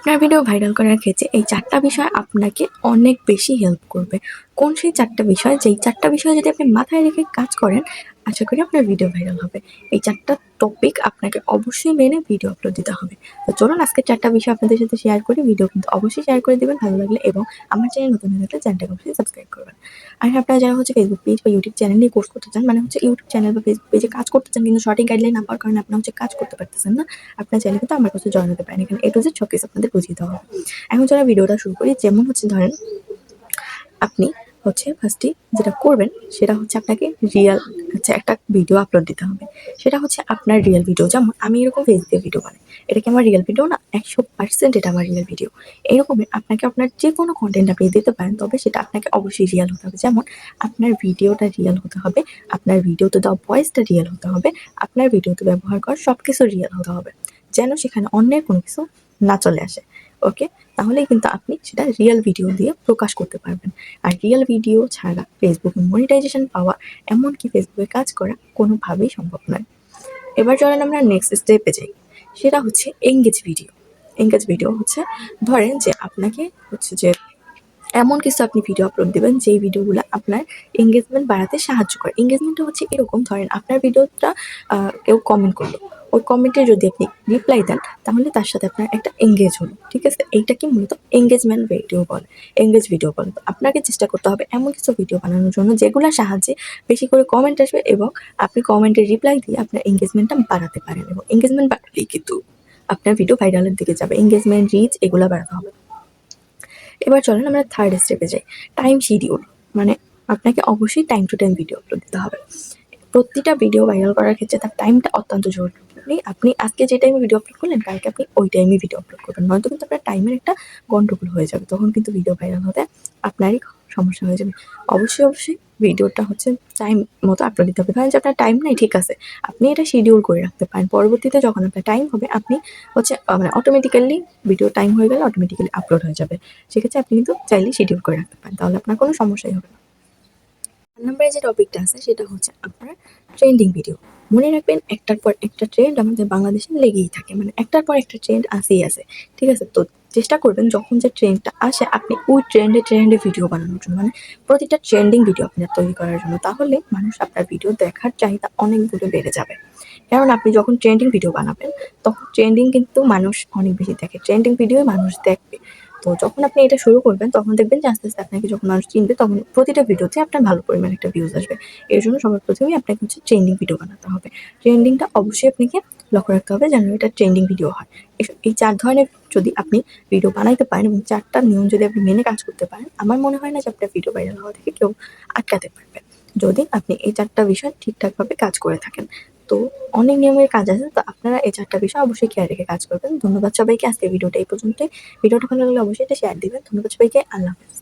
আপনার video viral করার ক্ষেত্রে এই চারটা বিষয় আপনাকে অনেক বেশি হেল্প করবে। কোন সেই চারটা বিষয়? যেই চারটা বিষয় যদি আপনি মাথায় রেখে কাজ করেন আশা করি আপনার ভিডিও ভাইরাল হবে। এই চারটা টপিক আপনাকে অবশ্যই মেনে ভিডিও আপলোড দিতে হবে। তো চলুন আজকে চারটা বিষয় আপনাদের সাথে শেয়ার করি। ভিডিও কিন্তু অবশ্যই শেয়ার করে দেবেন ভালো লাগলে এবং আমার চ্যানেল নতুন হয়ে থাকলে চ্যানেলটাকে অবশ্যই সাবস্ক্রাইব করবেন। আর আপনারা যারা হচ্ছে ফেসবুক পেজ বা ইউটিউব চ্যানেল নিয়ে কোর্স করতে চান মানে হচ্ছে ইউটিউব চ্যানেল বা ফেসবুক পেজে কাজ করতে চান কিন্তু সঠিক গাইডলাইন না পাওয়ার কারণে আপনার হচ্ছে কাজ করতে পারতেছেন না, আপনার চ্যানেল কিন্তু আমার কাছে জয়েন হতে পারেন। এখানে এ টু জেড সব কিছু আপনাদের বুঝিয়ে দেওয়া হবে। এখন যারা ভিডিওটা শুরু করি। যেমন হচ্ছে ধরেন আপনি হচ্ছে ফার্স্টে যেটা করবেন, সেটা হচ্ছে আপনাকে রিয়েল হচ্ছে একটা ভিডিও আপলোড দিতে হবে। সেটা হচ্ছে আপনার রিয়েল ভিডিও যেমন আমি এরকম ফেস দিয়ে ভিডিও বানাই। এটা কি আমার রিয়েল ভিডিও না, একশো পার্সেন্ট এটা আমার রিয়েল ভিডিও এরকমই আপনাকে আপনার যে কোনো কন্টেন্ট আপনি দিতে পারেন, তবে সেটা আপনাকে অবশ্যই রিয়েল হতে হবে। যেমন আপনার ভিডিওটা রিয়েল হতে হবে, আপনার ভিডিওতে দেওয়া ভয়েসটা রিয়েল হতে হবে, আপনার ভিডিওতে ব্যবহার করা সব কিছু রিয়েল হতে হবে। যেন সেখানে অন্যের কোনো কিছু না চলে আসে। ওকে তাহলেই কিন্তু আপনি সেটা রিয়েল ভিডিও দিয়ে প্রকাশ করতে পারবেন। আর রিয়েল ভিডিও ছাড়া ফেসবুকে মনিটাইজেশন পাওয়া এমনকি ফেসবুকে কাজ করা কোনোভাবেই সম্ভব নয়। এবার চলেন আমরা নেক্সট স্টেপে যাই। সেটা হচ্ছে এঙ্গেজ ভিডিও এঙ্গেজ ভিডিও হচ্ছে, ধরেন যে আপনাকে হচ্ছে যে এমন কিছু আপনি ভিডিও আপলোড দেবেন, যেই ভিডিওগুলো আপনার এঙ্গেজমেন্ট বাড়াতে সাহায্য করে। এঙ্গেজমেন্টটা হচ্ছে এরকম, ধরেন আপনার ভিডিওটা কেউ কমেন্ট করল। ওই কমেন্টে যদি আপনি রিপ্লাই দেন, তাহলে তার সাথে আপনার একটা এঙ্গেজ হলো, ঠিক আছে? এইটা কি মূলত এঙ্গেজমেন্ট ভিডিও বলে এঙ্গেজ ভিডিও বলে। আপনাকে চেষ্টা করতে হবে এমন কিছু ভিডিও বানানোর জন্য যেগুলোর সাহায্যে বেশি করে কমেন্ট আসবে এবং আপনি কমেন্টের রিপ্লাই দিয়ে আপনার এঙ্গেজমেন্টটা বাড়াতে পারেন এবং এঙ্গেজমেন্ট বাড়ালেই কিন্তু আপনার ভিডিও ভাইরালের দিকে যাবে এঙ্গেজমেন্ট রিচ এগুলো বাড়াতে হবে। এবার চলেন আমরা থার্ড স্টেপে যাই। টাইম শিডিউল মানে আপনাকে অবশ্যই time to time video upload দিতে হবে। প্রতিটা ভিডিও ভাইরাল করার ক্ষেত্রে তার টাইমটা অত্যন্ত জরুরি। আপনি আজকে যে টাইমে ভিডিও আপলোড করলেন, কালকে আপনি ওই টাইমে ভিডিও আপলোড করবেন। নয়তো কিন্তু আপনার টাইমের একটা গন্ডগোল হয়ে যাবে। তখন কিন্তু ভিডিও ভাইরাল হতে আপনারই সমস্যা হয়ে যাবে। অবশ্যই অবশ্যই ভিডিওটা হচ্ছে টাইম মতো আপলোড দিতে হবে। কারণ যে আপনার টাইম নাই, ঠিক আছে। আপনি এটা শিডিউল করে রাখতে পারেন। পরবর্তীতে যখন আপনার টাইম হবে, আপনি হচ্ছে মানে অটোমেটিক্যালি ভিডিও টাইম হয়ে গেলে অটোমেটিক্যালি আপলোড হয়ে যাবে। সেক্ষেত্রে আপনি কিন্তু চাইলেই শিডিউল করে রাখতে পারেন। তাহলে আপনার কোনো সমস্যাই হবে না। নম্বরে যে টপিকটা আছে, সেটা হচ্ছে ট্রেন্ডিং ভিডিও মনে রাখবেন, একটার পর একটা ট্রেন্ড আমাদের বাংলাদেশে লেগেই থাকে। মানে একটার পর একটা ট্রেন্ড আসেই আছে। ঠিক আছে? তো চেষ্টা করবেন, যখন যে ট্রেন্ডটা আসে, আপনি ওই ট্রেন্ডে ট্রেন্ডে ভিডিও বানানোর জন্য। মানে প্রতিটা ট্রেন্ডিং ভিডিও আপনার তৈরি করার জন্য। তাহলে মানুষ আপনার ভিডিও দেখার চাহিদা অনেক বেড়ে যাবে। কারণ আপনি যখন ট্রেন্ডিং ভিডিও বানাবেন, তখন ট্রেন্ডিং কিন্তু মানুষ অনেক বেশি দেখে। ট্রেন্ডিং ভিডিও মানুষ দেখবে। তো যখন আপনি এটা শুরু করবেন, তখন দেখবেন যে আস্তে আস্তে আপনাকে যখন মানুষ চিনবে, তখন প্রতিটা ভিডিওতে আপনার ভালো পরিমাণে একটা ভিউজ আসবে। এর জন্য সবার প্রথমেই আপনাকে হচ্ছে ট্রেন্ডিং ভিডিও বানাতে হবে। ট্রেন্ডিংটা অবশ্যই আপনাকে লক্ষ্য রাখতে হবে যেন এটা ট্রেন্ডিং ভিডিও হয়। এই চার ধরনের যদি আপনি ভিডিও বানাইতে পারেন এবং চারটা নিয়ম যদি আপনি মেনে কাজ করতে পারেন, আমার মনে হয় না যে আপনার ভিডিও ভাইরাল হওয়া থেকে কেউ আটকাতে পারবে। যদি আপনি এই চারটা বিষয় ঠিকঠাকভাবে কাজ করে থাকেন তো অনেক নিয়মের কাজ আছে, তো আপনারা এই চারটা বিষয় অবশ্যই খেয়াল রেখে কাজ করবেন। ধন্যবাদ সবাইকে আজকে ভিডিওটা এই পর্যন্ত ভিডিওটা ভালো লাগলে অবশ্যই এটা শেয়ার দিবেন। ধন্যবাদ সবাইকে, আল্লাহ হাফেজ।